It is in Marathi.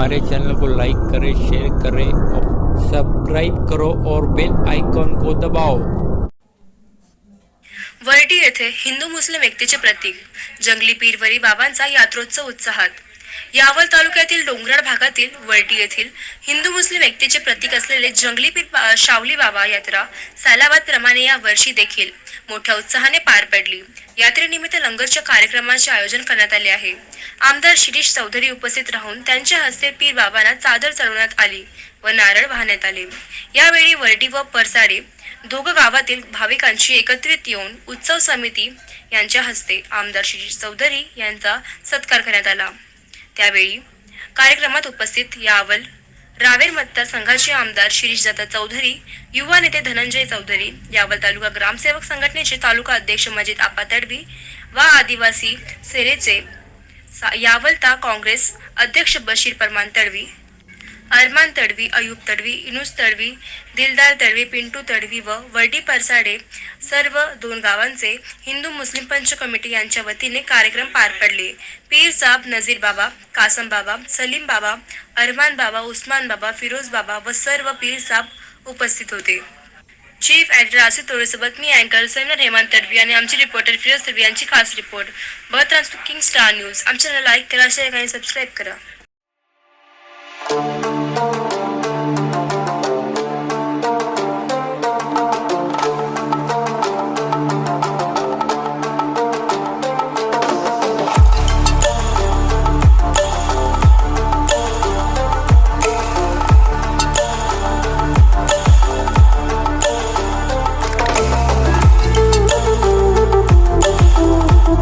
हमारे चैनल को लाइक करें शेयर करें और सब्सक्राइब करो और बेल आइकॉन को दबाओ। वरटी येथे हिंदू मुस्लिम एकतेचे प्रतीक जंगली पीरवरी बाबांचा यात्रोत्सव उत्साहात. यावल तालुक्यातील डोंगराळ भागातील वरटी येथील हिंदू मुस्लिम एकतेचे प्रतीक असलेले जंगली पीर शावली बाबा यात्रा सालाबाद प्रमाणे या वर्षी देखील मोठ्या उत्साहाने पार पडली. यात्रेनिमित्त लंगरच्या कार्यक्रमाचे आयोजन करण्यात आले आहे. आमदार शिरीष चौधरी उपस्थित राहून त्यांच्या हस्ते पीर बाबांना चादर चढवण्यात आली व नारळ वाहण्यात आले. यावेळी वरटी व परसाडे दोघं गावातील भाविकांशी एकत्रित येऊन उत्सव समिती यांच्या हस्ते आमदार शिरीष चौधरी यांचा सत्कार करण्यात आला. त्यावेळी कार्यक्रमात उपस्थित यावल रावेर मतदारसंघाचे आमदार शिरीष दत्ता चौधरी युवा नेते धनंजय चौधरी यावल तालुका ग्रामसेवक संघटनेचे तालुका अध्यक्ष मजिद आपा तडवी व आदिवासी सेनेचे यावलता काँग्रेस अध्यक्ष बशीर परमान तडवी अरमान तडवी अयूब तडवी इनुस तडवी दिलदार तडवी पिंटू तडवी व वर्डी परसाडे सर्व दोन गावांचे हिंदू मुस्लिम पंच कमिटी यांच्या वतीने कार्यक्रम पार पडले. पीर साब नजीर बाबा कासम बाबा सलीम बाबा अरमान बाबा उस्मान बाबा फिरोज बाबा व सर्व पीर साब उपस्थित होते. चीफ एडिटर आसिफ तोडेसोबत मी अँकर सैनर हेमंत तडवी आणि आमचे रिपोर्टर फिरोज तडवी यांची खास रिपोर्ट बर्थ किंग स्टार न्यूज आमच्या लाईक करा शेअर आणि सबस्क्राईब करा.